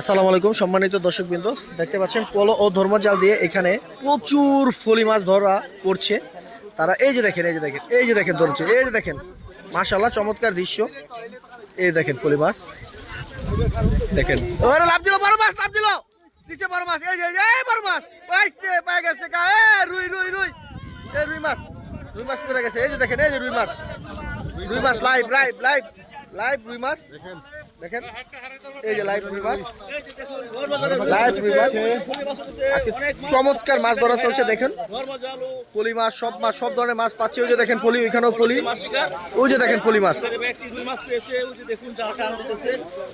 আসসালামু আলাইকুম, সম্মানিত দর্শকবৃন্দ। দেখতে পাচ্ছেন, পলো ও ধর্মজাল দিয়ে এখানে প্রচুর ফলি মাছ ধরা পড়ছে তারা এই যে দেখেন, এই যে দেখেন, এই যে দেখেন ধরছে, এই যে দেখেন। মাশাল্লাহ চমৎকার দৃশ্য। এই দেখেন ফলি মাছ। দেখেন। ওরে লাভ দিল, বড় মাছ, লাভ দিল। দিছে বড় মাছ, এই যে, এই বড় মাছ। পাইছে পাই গেছে কা এ, রুই রুই রুই। এই রুই মাছ রুই মাছ পড়ে গেছে। এই যে দেখেন, এই যে রুই মাছ। রুই মাছ, লাইভ লাইভ লাইভ লাইভ রুই মাছ। দেখেন এই যে লাইভ রুই মাছ লাইভ রুই মাছ আজকে চমৎকার মাছ ধরা চলছে দেখেন। পলি মাছ সব মাছ সব ধরনের মাছ পাচ্ছি। ওই যে দেখেন পলি ওইখানেও পলি। ওই যে দেখেন পলি মাছ।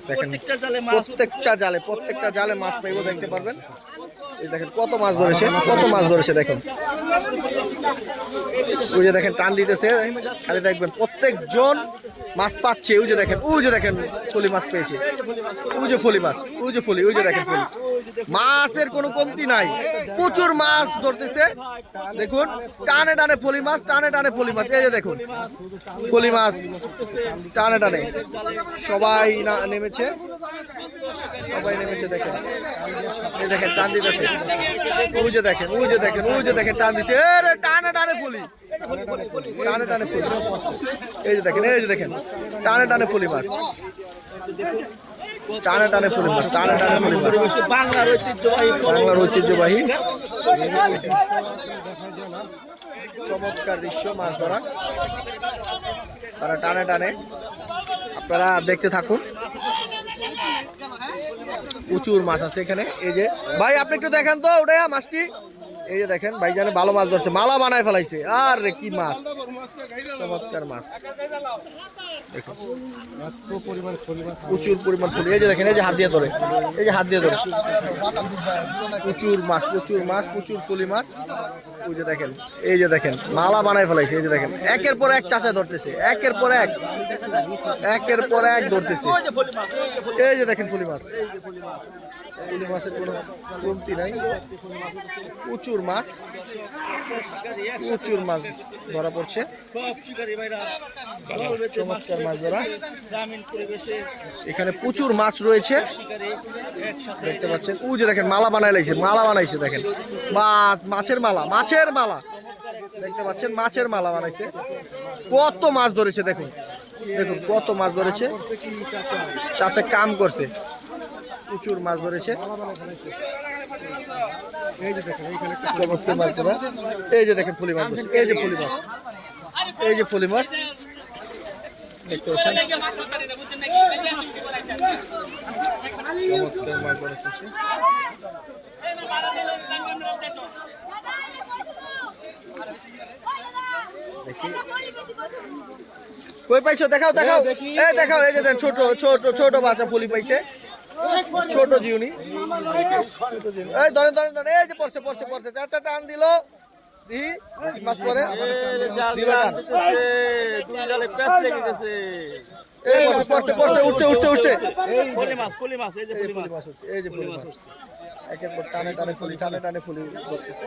দেখেন প্রত্যেকটা জালে প্রত্যেকটা জালে মাছ পাইব দেখতে পারবেন। এই দেখেন কত মাছ ধরেছে কত মাছ ধরেছে দেখেন। ওই যে দেখেন টান দিতেছে। খালি দেখবেন প্রত্যেকজন মাছ পাচ্ছে, ওই যে দেখেন, ওই যে দেখেন, ফলি মাছ পেয়েছে। ওই যে ফলি মাছ, ওই যে ফলি, ওই যে দেখেন ফলি। মাছের কোনো কমতি নাই। প্রচুর মাছ ধরতেছে। দেখুন, টানে টানে ফলি মাছ, টানে টানে ফলি মাছ। এই যে দেখুন, ফলি মাছ টানে টানে। সবাই না, নেমেছে। সবাই নেমেছে, দেখেন। এই দেখেন, টান দিতেছে। ওই যে দেখেন, ওই যে দেখেন, ওই যে দেখেন, টান দিচ্ছে টানে টানে ফুলি। টানে টানে ফুলি। এই যে দেখেন, এই যে দেখেন, টানে টানে ফুলি মাছ। টানে টানে ফুলি টানে টানে ফুলি বাংলার ঐতিহ্যবাহী বাংলার ঐতিহ্যবাহী চমৎকার দৃশ্য মাছ ধরা। তারা টানে টানে। আপনারা দেখতে থাকুন। প্রচুর মাছ আছে এখানে। এই যে, ভাই, আপনি একটু দেখেন তো ওটা মাছটি। এই যে দেখেন ভাই জানে ভালো মাছ ধরছে। মালা বানায় ফেলাইছে। আর, কি মাছ। চমৎকার মাছ। প্রচুর পরিমাণ ফুল। এই যে দেখেন এই যে হাত দিয়ে ধরে এই যে হাত দিয়ে ধরে। প্রচুর মাছ প্রচুর মাছ প্রচুর ফুলি মাছ। ওই যে দেখেন এই যে দেখেন মালা বানায় ফেলাইছে এই যে দেখেন। একের পর এক চাচা ধরতেছে একের পর এক একের পর এক ধরতেছে। এই যে দেখেন ফুলি মাছ। ফুলি মাছের কোনো কমতি নাই। প্রচুর মাছ প্রচুর মাছ ধরা পড়ছে। চমৎকার মাছ ধরা। এখানে প্রচুর মাছ রয়েছে। দেখতে পাচ্ছেন। ওই যে দেখেন, মালা বানাই লাগছে মালা বানাইছে, দেখেন। মাছ, মাছের মালা মাছের মালা। দেখতে পাচ্ছেন, মাছের মালা বানাইছে। কত মাছ ধরেছে, দেখুন। দেখুন, কত মাছ ধরেছে। চাচা কাম করছে। প্রচুর মাছ ধরেছে। সমস্ত মাছ ধরা। এই যে দেখেন ফুলি মাছ এই যে ফুলি মাছ। এই যে ফুলি মাছ। দেখতে পাচ্ছেন? মাছ ধরা দেখি। কই পাইছো? দেখাও দেখাও। এই দেখাও এই যে ছোট ছোট ছোট বাচ্চা ফুলি পাইছে। ছোট জিউনি। এই ধরেন ধরেন ধরেন এই যে পড়ছে পড়ছে পড়ছে। চাচা টান দিল। পরে। টান। টানে টানে ফুলি টানে টানে ফুলি ধরতেছে।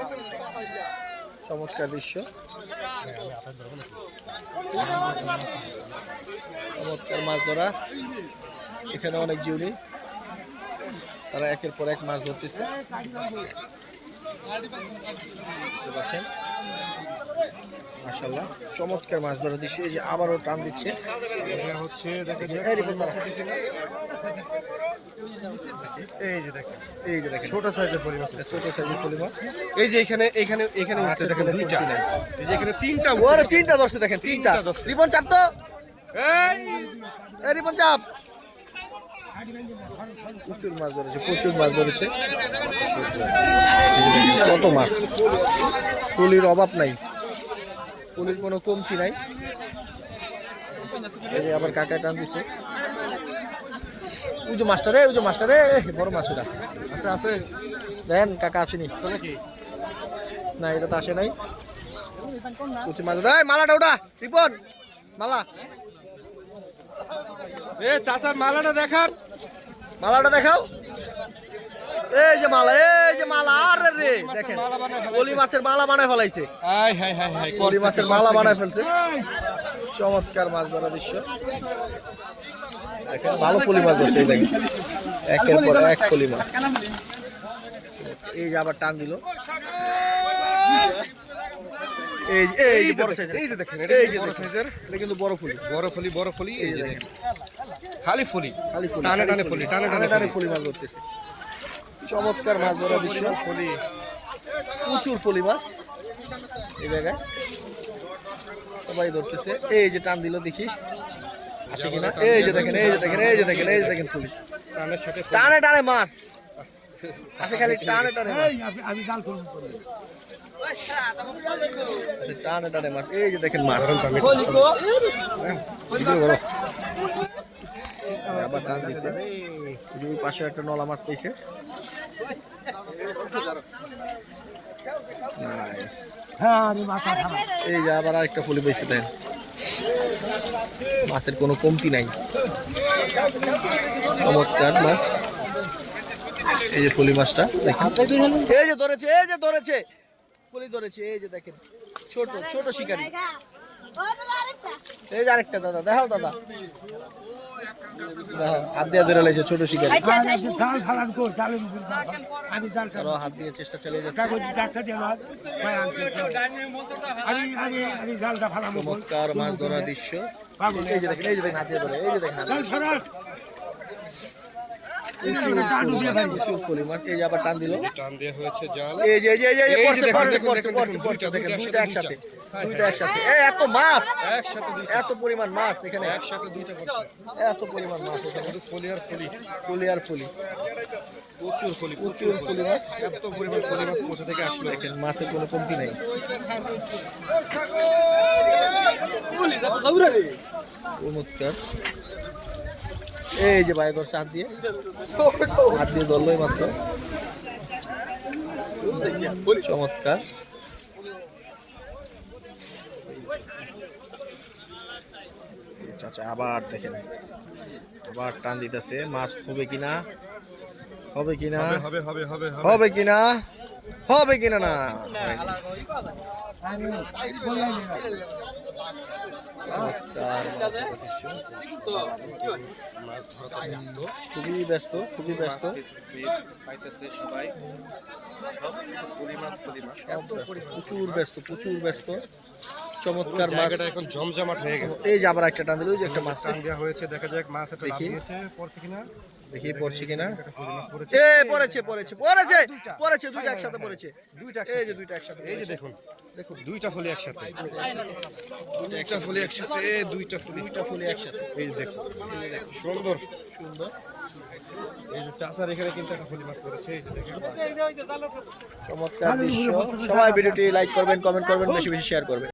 চমৎকার দৃশ্য। চমৎকার মাছ ধরা। এখানে অনেক জিউনি। তারা একের পর এক মাছ ধরতেছে। পাচ্ছেন? মাশাল্লাহ চমৎকার মাছ ধরা দৃশ্য। এই যে আবারও টান দিচ্ছে। হচ্ছে এই যে দেখেন এই যে দেখেন। ছোট সাইজের ছোট সাইজের মাছ এই যে এখানে এখানে এখানে উঠছে দেখেন দুইটা। এই যে এখানে তিনটা ওরে তিনটা ধরছে দেখেন তিনটা। রিপন চাপ তো। এই! রিপন চাপ। প্রচুর মাছ ধরেছে প্রচুর মাছ ধরেছে। কত মাছ? পুলির অভাব নাই। পুলির কোনো কমতি নাই। এই যে আবার কাকায় টান দিছে যে মাস্টার যে মাস্টার বড় মাছ ওটা। আছে আছে। দেখেন কাকা আসেনি। না এটা তো আসে নাই। প্রচুর মাছ এই মালাটা ওটা রিপন মালা। এ চাচার মালাটা দেখান। মালাটা দেখাও। এই যে মালা এই যে মালা আরে রে দেখেন পলি মাছের মালা বানায় ফেলাইছে। পলি মাছের মালা বানায় ফেলছে। চমৎকার মাছ ধরা দৃশ্য। ভালো পলি মাছ এই দেখেন। একের পর এক ফলি মাছ। এই যে আবার টান দিল। এই এই যে বড় সাইজের এই যে দেখেন এই যে বড় দেখেন। সাইজের। এটা কিন্তু বড় ফুলি বড় ফলি বড় ফলি এই যে দেখেন। খালি ফলি। খালি ফুলি টানে টানে ফুলি টানে টানে টানে ফুলি। মাছ ধরতেছে। চমৎকার মাছ ধরা দৃশ্য। ফলি। প্রচুর ফলি মাছ। এই জায়গায় সবাই ধরতেছে। এই যে টান দিল দেখি। আছে কিনা? এই যে দেখেন এই যে দেখেন এই যে দেখেন এই যে দেখেন ফুলি। টানের সাথে টানে টানে মাছ। আছে খালি টানে টানে মাছ। আছে টানে টানে মাছ। এই যে দেখেন মাছ। আবার টান দিছে। এই পাশে একটা নলা মাছ পেয়েছে এই যে আবার আরেকটা ফুলি পেয়েছে দেন। মাছের কোনো কমতি নাই। চমৎকার মাছ। এই যে ফুলি মাছটা, দেখেন। এই যে ধরেছে, এই যে ধরেছে। ফুলি ধরেছে, এই যে দেখেন। ছোট ছোট শিকারি। এই যে আরেকটা দাদা, দেখাও দাদা। হাত দিয়ে ধরে লেগেছে ছোট শিকারি। জাল ফালান কর জালের উপর জাল ফালান। আমি জাল তারাও হাত দিয়ে চেষ্টা চালিয়ে যাচ্ছে। কাগজ ডাক্তার দিয়ে আমার ভাই আনতে আমি আমি আমি জালটা ফালাম চমৎকার মাছ ধরা দৃশ্য। এই যে দেখেন এই যে দেখেন হাত দিয়ে ধরে এই যে দেখেন হাত দিয়ে জাল সরাস প্রচুর ফুলি মাছ, প্রচুর ফুলি মাছ এই আবার টান দিল। টান দেওয়া হয়েছে জাল। এই যে এই যে এই যে, এই যে এই যে পড়ছে, দেখুন, পড়ছে, দেখুন, পড়ছে, দেখুন, পড়ছে, দেখুন, পড়ছে, দুইটা, দেখেন, দুইটা, দুইটা একসাথে, একসাথে দুইটা একসাথে। এই এত মাছ! একসাথে এত পরিমাণ মাছ এখানে। একসাথে দুইটা এত পরিমাণ মাছ এখানে। ফলি আর ফলি। ফুলি আর ফুলি। প্রচুর ফলি প্রচুর ফুলি। মাছ। এত পরিমাণ ফলি মাছ কোথা থেকে আসলো দেখেন মাছের কোনো কমতি নাই। চমৎকার এই যে ভাই ধরছে হাত দিয়ে। হাত দিয়ে ধরলোই মাত্র। চমৎকার। চাচা আবার দেখেন। আবার টান দিতেছে। মাছ হবে কিনা? হবে কিনা? হবে হবে হবে হবে কিনা? হবে কিনা না? খুবই ব্যস্ত খুবই ব্যস্ত। পাইতেছে সবাই প্রচুর ব্যস্ত প্রচুর ব্যস্ত। চমৎকার মাছ। এখন জমজমাট হয়ে গেছে। এই যে আবার একটা টান দিল ওই যে একটা মাছ। টান দেওয়া হয়েছে দেখা যাক মাছ একটা লাভ। দিয়েছে পড়ছে কিনা। দেখি পড়ছে কিনা। একটা এ পড়েছে পড়েছে পড়েছে পড়েছে দুইটা একসাথে পড়েছে। দুইটা এই যে দুইটা একসাথে এই যে দেখুন দেখুন দুইটা ফলি একসাথে। দুইটা ফলি একসাথে এ দুইটা ফলি। দুইটা ফুলি একসাথে। এই যে দেখুন সুন্দর। সুন্দর। এই যে চাষার এখানে কিন্তু একটা ফলি মাছ পড়েছে এই যে দেখুন। চমৎকার দৃশ্য। সবাই ভিডিওটি লাইক করবেন কমেন্ট করবেন বেশি বেশি শেয়ার করবেন।